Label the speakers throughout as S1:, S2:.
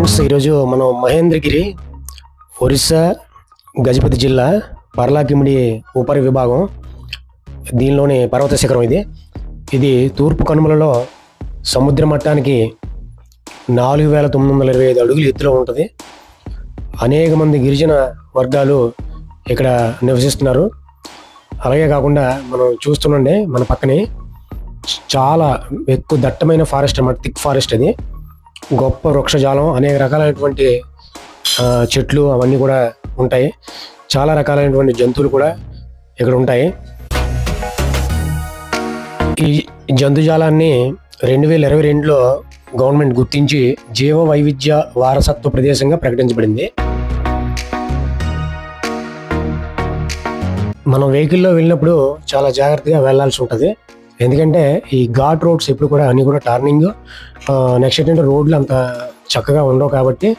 S1: Friends ఈరోజు మనం మహేంద్రగిరి ఒరిస్సా గజపతి జిల్లా పర్లాకిమిడి ఉపరి విభాగం దీనిలోని పర్వత శిఖరం ఇది. ఇది తూర్పు కనుమలలో సముద్ర మట్టానికి నాలుగు వేల తొమ్మిది వందల ఇరవై ఐదు అడుగులు ఎత్తులో ఉంటుంది. అనేక మంది గిరిజన వర్గాలు ఇక్కడ నివసిస్తున్నారు. అలాగే కాకుండా మనం చూస్తుండే మన పక్కనే చాలా ఎక్కువ దట్టమైన ఫారెస్ట్ అన్నమాట థిక్ ఫారెస్ట్ అది. గొప్ప వృక్షజాలం అనేక రకాలైనటువంటి చెట్లు అవన్నీ కూడా ఉంటాయి. చాలా రకాలైనటువంటి జంతువులు కూడా ఇక్కడ ఉంటాయి. ఈ జంతుజాలాన్ని రెండు వేల ఇరవై రెండులో గవర్నమెంట్ గుర్తించి జీవ వైవిధ్య వారసత్వ ప్రదేశంగా ప్రకటించబడింది. మనం వెహికల్లో వెళ్ళినప్పుడు చాలా జాగ్రత్తగా వెళ్ళాల్సి ఉంటుంది. ఎందుకంటే ఈ ఘాట్ రోడ్స్ ఎప్పుడు కూడా అన్ని కూడా టర్నింగ్ నెక్స్ట్ ఏంటంటే రోడ్లు అంత చక్కగా ఉండవు కాబట్టి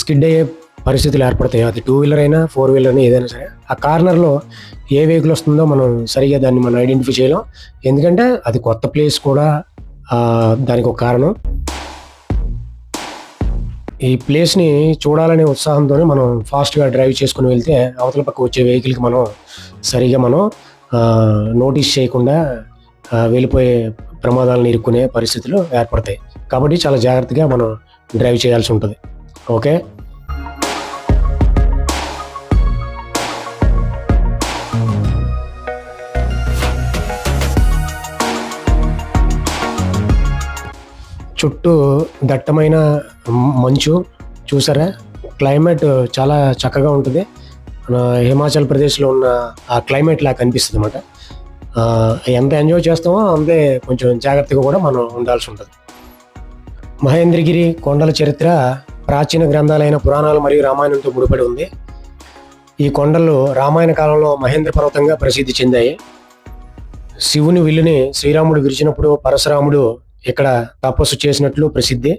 S1: స్కిడ్ అయ్యే పరిస్థితులు ఏర్పడతాయి. అది టూ వీలర్ అయినా ఫోర్ వీలర్ అయినా ఏదైనా సరే. ఆ కార్నర్లో ఏ వెహికల్ వస్తుందో మనం సరిగా దాన్ని మనం ఐడెంటిఫై చేయలేం. ఎందుకంటే అది కొత్త ప్లేస్ కూడా దానికి ఒక కారణం. ఈ ప్లేస్ని చూడాలనే ఉత్సాహంతోనే మనం ఫాస్ట్గా డ్రైవ్ చేసుకుని వెళ్తే అవతల పక్క వచ్చే వెహికల్కి మనం సరిగా మనం నోటీస్ చేయకుండా వెళ్ళిపోయే ప్రమాదాలను ఇరుక్కునే పరిస్థితులు ఏర్పడతాయి. కాబట్టి చాలా జాగ్రత్తగా మనం డ్రైవ్ చేయాల్సి ఉంటుంది. ఓకే? చుట్టూ దట్టమైన మంచు చూసారా? క్లైమేట్ చాలా చక్కగా ఉంటుంది. మన హిమాచల్ ప్రదేశ్లో ఉన్న ఆ క్లైమేట్ లా కనిపిస్తుంది అనమాట ఎంత ఎంజాయ్ చేస్తామో అంతే కొంచెం జాగ్రత్తగా కూడా మనం ఉండాల్సి ఉంటుంది. మహేంద్రగిరి కొండల చరిత్ర ప్రాచీన గ్రంథాలైన పురాణాలు మరియు రామాయణంతో ముడిపడి ఉంది. ఈ కొండలు రామాయణ కాలంలో మహేంద్ర పర్వతంగా ప్రసిద్ధి చెందాయి. శివుని విల్లుని శ్రీరాముడు విరిచినప్పుడు పరశురాముడు ఇక్కడ తపస్సు చేసినట్లు ప్రసిద్ధి.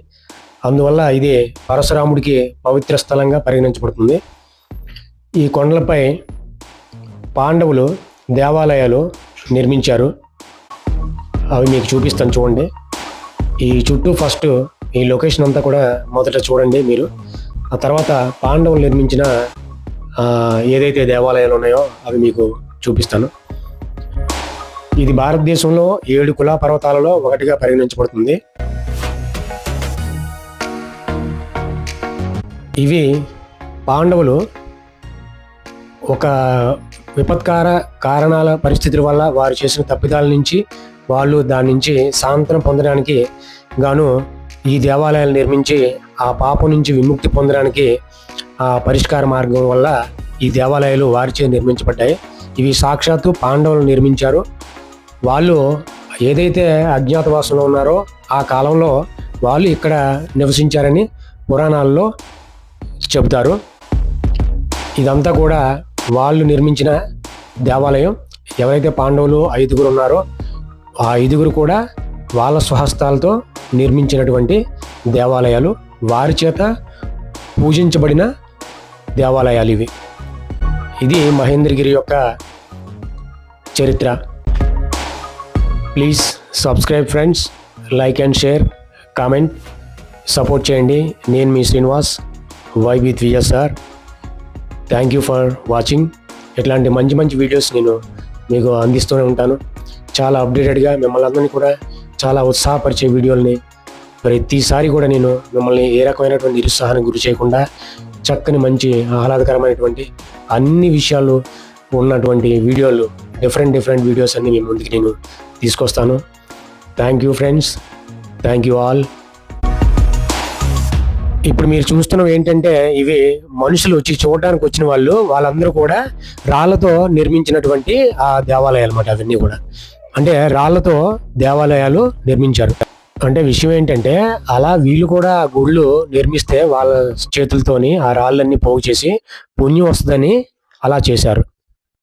S1: అందువల్ల ఇది పరశురాముడికి పవిత్ర స్థలంగా పరిగణించబడుతుంది. ఈ కొండలపై పాండవులు దేవాలయాలు నిర్మించారు. అవి మీకు చూపిస్తాను చూడండి. ఈ చుట్టూ ఫస్ట్ ఈ లొకేషన్ అంతా కూడా మొదట చూడండి మీరు. ఆ తర్వాత పాండవులు నిర్మించిన ఏదైతే దేవాలయాలు ఉన్నాయో అవి మీకు చూపిస్తాను. ఇది భారతదేశంలో ఏడు కులా పర్వతాలలో ఒకటిగా పరిగణించబడుతుంది. ఇవి పాండవులు ఒక విపత్కార కారణాల పరిస్థితుల వల్ల వారు చేసిన తప్పిదాల నుంచి వాళ్ళు దాని నుంచి సాంతనం పొందడానికి గాను ఈ దేవాలయాలు నిర్మించి ఆ పాపం నుంచి విముక్తి పొందడానికి ఆ పరిష్కార మార్గం వల్ల ఈ దేవాలయాలు వారిచే నిర్మించబడ్డాయి. ఇవి సాక్షాత్తు పాండవులు నిర్మించారు. వాళ్ళు ఏదైతే అజ్ఞాతవాసంలో ఉన్నారో ఆ కాలంలో వాళ్ళు ఇక్కడ నివసించారని పురాణాల్లో చెబుతారు. ఇదంతా కూడా వాళ్ళు నిర్మించిన దేవాలయం ఎవరైతే పాండవులు ఐదుగురు ఉన్నారో ఆ ఐదుగురు కూడా వాళ్ళ స్వహస్తాలతో నిర్మించినటువంటి దేవాలయాలు. వారి చేత పూజించబడిన దేవాలయాలు ఇవి. ఇది మహేంద్రగిరి యొక్క చరిత్ర. Please subscribe friends like and share comment support చేయండి. నేను మీ Srinivas Y with sir thank you for watching ఇట్లాంటి మంచి మంచి వీడియోస్ నేను మీకు అందిస్తూనే ఉంటాను. చాలా అప్డేటెడ్గా మిమ్మల్ని అందరినీ కూడా చాలా ఉత్సాహపరిచే వీడియోల్ని ప్రతిసారి కూడా నేను మిమ్మల్ని ఏ రకమైనటువంటి నిరుత్సాహానికి గురి చేయకుండా చక్కని మంచి ఆహ్లాదకరమైనటువంటి అన్ని విషయాలు ఉన్నటువంటి వీడియోలు డిఫరెంట్ డిఫరెంట్ వీడియోస్ అన్నీ మీ ముందుకి నేను తీసుకొస్తాను. Thank you friends thank you all ఇప్పుడు మీరు చూస్తున్నవి ఏంటంటే ఇవి మనుషులు వచ్చి చూడడానికి వచ్చిన వాళ్ళు వాళ్ళందరూ కూడా రాళ్ళతో నిర్మించినటువంటి ఆ దేవాలయాలు అన్నమాట అవన్నీ కూడా. అంటే రాళ్ళతో దేవాలయాలు నిర్మించారు. అంటే విషయం ఏంటంటే అలా వీళ్ళు కూడా ఆ గుళ్ళు నిర్మిస్తే వాళ్ళ చేతులతోని ఆ రాళ్ళన్నీ పోగు చేసి పుణ్యం వస్తుందని అలా చేశారు.